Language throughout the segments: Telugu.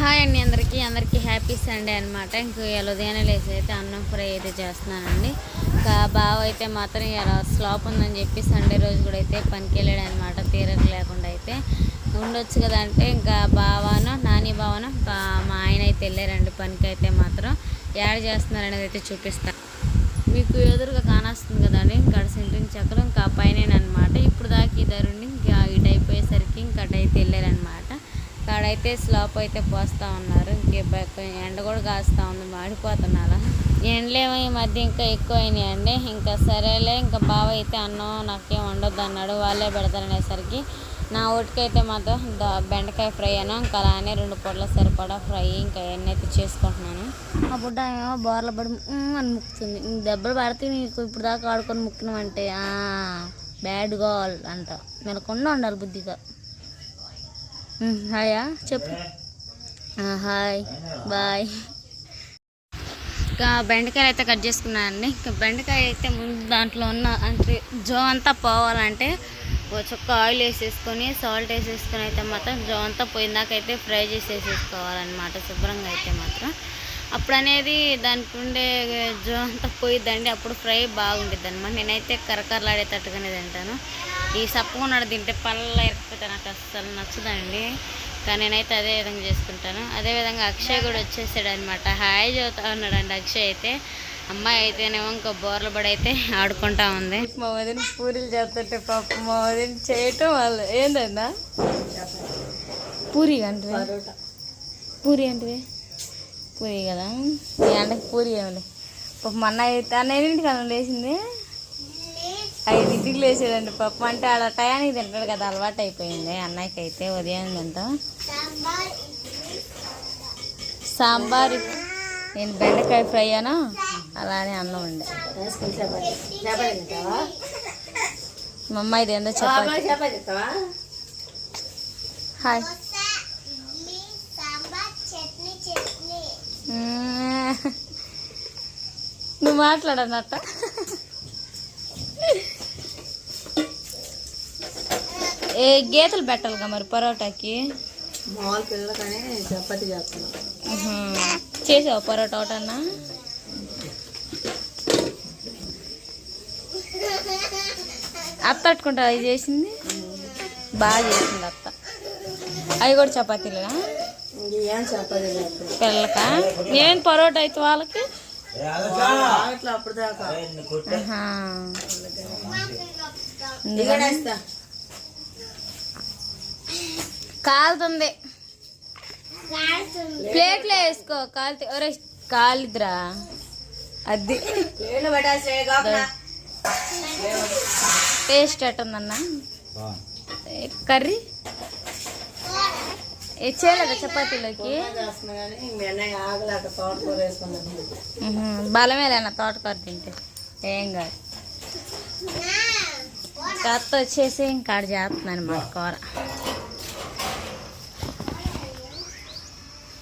హాయ్ అండి అందరికీ. అందరికీ హ్యాపీ సండే అనమాట ఇంక ఇలా ఉదయాన్నే లేసి అయితే అన్నం ఫ్రై అయితే చేస్తున్నానండి. ఇంకా బావ అయితే మాత్రం ఇలా స్లాప్ ఉందని చెప్పి సండే రోజు కూడా అయితే పనికి వెళ్ళాడు అనమాట తీరక లేకుండా అయితే ఉండొచ్చు కదా అంటే ఇంకా బావను నాని బావను ఇంకా మా ఆయన అయితే వెళ్ళారండి పనికి అయితే మాత్రం. యాడ్ చేస్తున్నారనేది అయితే చూపిస్తాను మీకు ఎదురుగా కానొస్తుంది కదండి ఇంకా సింటింగ్ చక్రం ఇంకా పైన అనమాట ఇప్పుడు దాకా ఇద్దరుండి ఇంకా ఇటు అయిపోయేసరికి ఇంకా అటు అయితే వెళ్ళారనమాట కాడైతే స్లాప్ అయితే పోస్తూ ఉన్నారు. ఇంకే ఎండ కూడా కాస్తూ ఉంది. మాడిపోతున్నారా? ఎండలేమో ఈ మధ్య ఇంకా ఎక్కువ అయినాయండి ఇంకా సరేలే ఇంకా బావ అయితే అన్నం నాకేం వండొద్దు అన్నాడు వాళ్ళే పెడతారనేసరికి నా ఓటుకైతే మాత్రం బెండకాయ ఫ్రై అను ఇంకా అలానే రెండు పొట్ల సరిపడా ఫ్రై ఇంకా ఎన్నైతే అయితే చేసుకుంటున్నాను. ఆ బుడ్డ ఏమో బోర్ల పడి అని ముక్కుతుంది. దెబ్బలు పడితే నీకు ఇప్పుడు దాకా ఆడుకొని ముక్కినామంటే బ్యాడ్ గోల్ అంట. మెలకుండా ఉండాలి బుద్ధిగా. హాయా చెప్పు. Hi bye. ఇంకా బెండకాయలు అయితే కట్ చేసుకున్నానండి. ఇంకా బెండకాయ అయితే ముందు దాంట్లో ఉన్న అంటే జో అంతా పోవాలంటే ఓ చుక్క ఆయిల్ వేసేసుకొని సాల్ట్ వేసేసుకొని అయితే మాత్రం జో అంతా పోయిందాకైతే ఫ్రై చేసేసేసుకోవాలన్నమాట శుభ్రంగా అయితే మాత్రం. అప్పుడు అనేది దానికి ఉండే జో అంతా పోయిద్దండి అప్పుడు ఫ్రై బాగుంటుంది అనమాట నేనైతే కరకరలాడేటట్టుగానే తింటాను. ఈ సప్పకున్నాడు తింటే పళ్ళ ఇరకపోతే నాకు అస్సలు నచ్చదండి. కానీ నేనైతే అదే విధంగా చేసుకుంటాను. అదే విధంగా అక్షయ్ కూడా వచ్చేసాడు అనమాట హాయ్ చదువుతా ఉన్నాడండి అక్షయ్ అయితే. అమ్మాయి అయితేనేమో ఇంకా బోర్ల బడి అయితే ఆడుకుంటా ఉంది. మా వదిన పూరీలు చేస్తుంటే పాప మా వదిన చేయటం వాళ్ళు ఏందన్నా? పూరి అంటే పూరి అంటే పూరి కదా. ఈ ఎండకి పూరి ఏమలే పాప మా అన్న అయితే అన్న ఎన్నింటికి అన్నం లేచింది. ఐదింటికి లేచేదండి పప్పు అంటే అలా టయానికి తింటాడు కదా అలవాటు అయిపోయింది. అన్నయ్యకి అయితే ఉదయం తింటా. సాంబార్ నేను బెండకాయ ఫ్రై అను అలానే అన్నం ఉండే మా అమ్మాయి ఇది ఏందో చెప్పాలి హాయ్. నువ్వు మాట్లాడనట్ట. ఏ గీతలు పెట్టాలిగా మరి పరోటాకి? మామూలు పిల్లలకనే చపాతి చేస్తున్నాం. చేసావా పరోటా ఒకటన్నా? అత్త అట్టుకుంటా అది చేసింది? బాగా చేసింది అత్త. అవి కూడా చపాతీలుగా పిల్లలకా? ఏం పరోటా అయితే వాళ్ళకి? కాలుతుంది. ప్లేట్లో వేసుకో. కాలుతి ఒరే కాలిద్రా అది. టేస్ట్ ఎట్టుందన్న? ఏ కర్రీ ఏ చేయలేదా చపాతీలోకి చేస్తున్నా కానీ మీ అన్నయ్య ఆగలేక తోటకూర వేసుకున్నాను ఉహు, బలమేలేనా తోటకూర తింటే. ఏం కాదు. కత్త వచ్చేసి ఇంకా ఆడ చేస్తున్నాను మా కూర.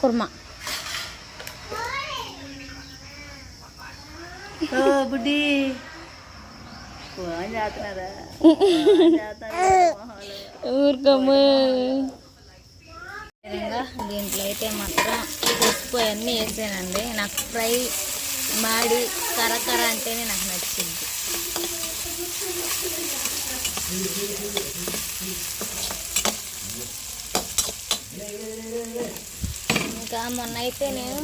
కుర్మా. బుడ్డి. దీంట్లో అయితే మాత్రం ఉప్పు అన్నీ వేసానండి. నాకు ఫ్రై మాడి కరకర అంటేనే నాకు నచ్చింది. ఇంకా మొన్న అయితే నేను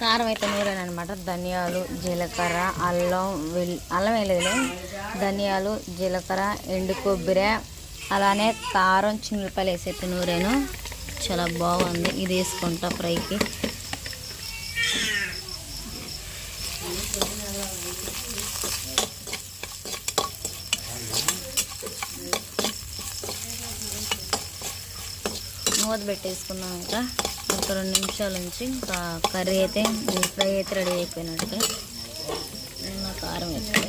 కారం అయితే నూరాను అనమాట ధనియాలు జీలకర్ర అల్లం వెల్ అల్లం వేయలేదులే. ధనియాలు జీలకర్ర ఎండు కొబ్బరి అలానే కారం చిన్నపాయలు వేసేట్టు నూరాను. చాలా బాగుంది. ఇది వేసుకుంటా ఫ్రైకి. మూత పెట్టేసుకున్నాం ఇంకా. ఒక రెండు నిమిషాల నుంచి ఇంకా కర్రీ అయితే ఫ్రై అయితే రెడీ అయిపోయినట్టు ఇంకా కారం అయితే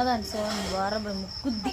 ఉన్నదాన్ని ఉండదండి చూడండి వారబడి ముక్కుద్ది.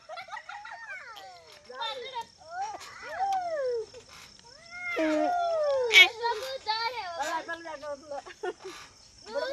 నువ్వు జారేవా? నువ్వు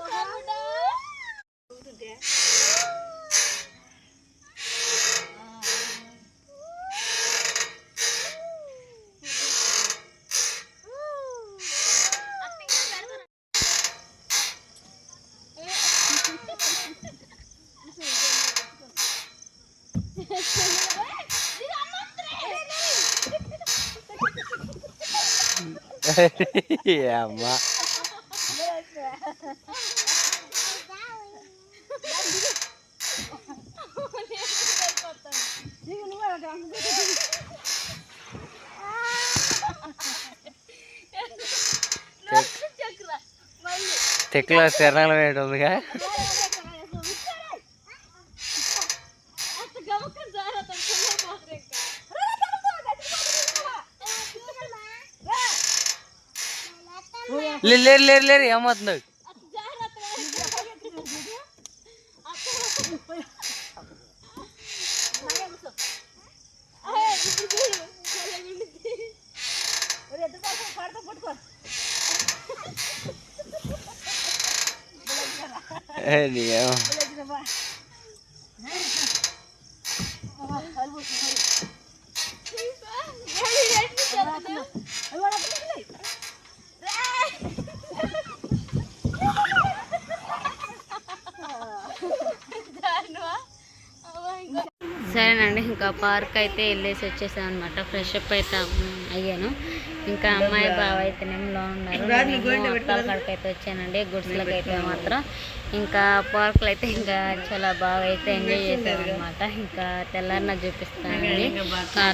కాకుండా అమ్మ చక్ర మళ్ళీ తెక్కులో తిరణాలు వేయడం ఉందిగా లేరు లేరు లేరు లేరు ఏమవుతుంది అత్త సరేనండి ఇంకా పార్క్ అయితే వెళ్ళేసి వచ్చేసాం అనమాట ఫ్రెష్ అప్ అయితే అయ్యాను. ఇంకా అమ్మాయి బావ అయితేనేమో ఉన్నారు. నేనేమో అక్కల కాడికి అయితే వచ్చానండి గుడ్స్లకి అయితే మాత్రం. ఇంకా పార్క్లో అయితే ఇంకా చాలా బాగా అయితే ఎంజాయ్ చేసాం అనమాట ఇంకా తెల్లారిన చూపిస్తానండి. మా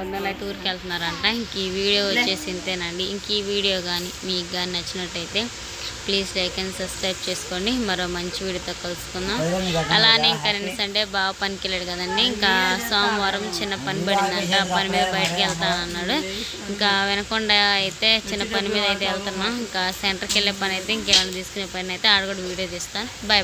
వద్దలు అయితే ఊరికి వెళ్తున్నారంట. ఇంక ఈ వీడియో వచ్చేసి ఇంతేనండి ఇంక ఈ వీడియో కానీ మీకు కానీ నచ్చినట్టయితే ప్లీజ్ లైక్ అండ్ సబ్స్క్రైబ్ చేసుకోండి. మరో మంచి వీడియోతో కలుసుకుందాం. అలానే ఇంకా నేను సండే బాగా పనికి వెళ్ళాడు కదండి. ఇంకా సోమవారం చిన్న పని పడిందంట. పని మీద బయటకు వెళ్తానన్నాడు. ఇంకా వినకుండా అయితే చిన్న పని మీద అయితే వెళ్తున్నాం. ఇంకా సెంటర్కి వెళ్ళే పని అయితే ఇంకేమైనా తీసుకునే పని అయితే ఆడ కూడా వీడియో తీస్తాను బాయ్ బాయ్